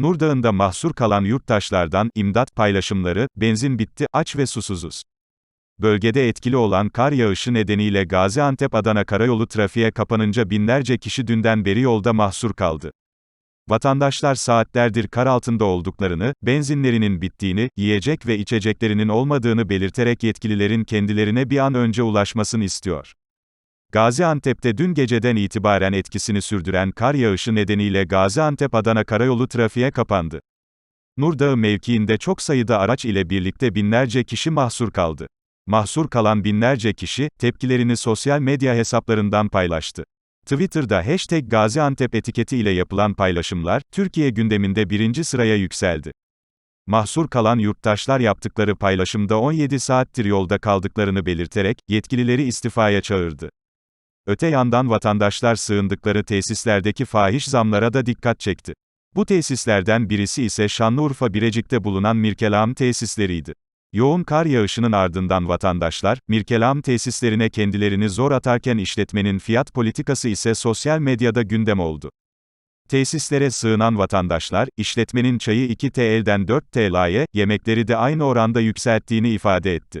Nurdağ'ında mahsur kalan yurttaşlardan imdat paylaşımları, benzin bitti, aç ve susuzuz. Bölgede etkili olan kar yağışı nedeniyle Gaziantep-Adana karayolu trafiğe kapanınca binlerce kişi dünden beri yolda mahsur kaldı. Vatandaşlar saatlerdir kar altında olduklarını, benzinlerinin bittiğini, yiyecek ve içeceklerinin olmadığını belirterek yetkililerin kendilerine bir an önce ulaşmasını istiyor. Gaziantep'te dün geceden itibaren etkisini sürdüren kar yağışı nedeniyle Gaziantep-Adana karayolu trafiğe kapandı. Nurdağı mevkiinde çok sayıda araç ile birlikte binlerce kişi mahsur kaldı. Mahsur kalan binlerce kişi, tepkilerini sosyal medya hesaplarından paylaştı. Twitter'da hashtag Gaziantep etiketi ile yapılan paylaşımlar, Türkiye gündeminde birinci sıraya yükseldi. Mahsur kalan yurttaşlar yaptıkları paylaşımda 17 saattir yolda kaldıklarını belirterek, yetkilileri istifaya çağırdı. Öte yandan vatandaşlar sığındıkları tesislerdeki fahiş zamlara da dikkat çekti. Bu tesislerden birisi ise Şanlıurfa Birecik'te bulunan Mirkelam tesisleriydi. Yoğun kar yağışının ardından vatandaşlar, Mirkelam tesislerine kendilerini zor atarken işletmenin fiyat politikası ise sosyal medyada gündem oldu. Tesislere sığınan vatandaşlar, işletmenin çayı 2 TL'den 4 TL'ye, yemekleri de aynı oranda yükselttiğini ifade etti.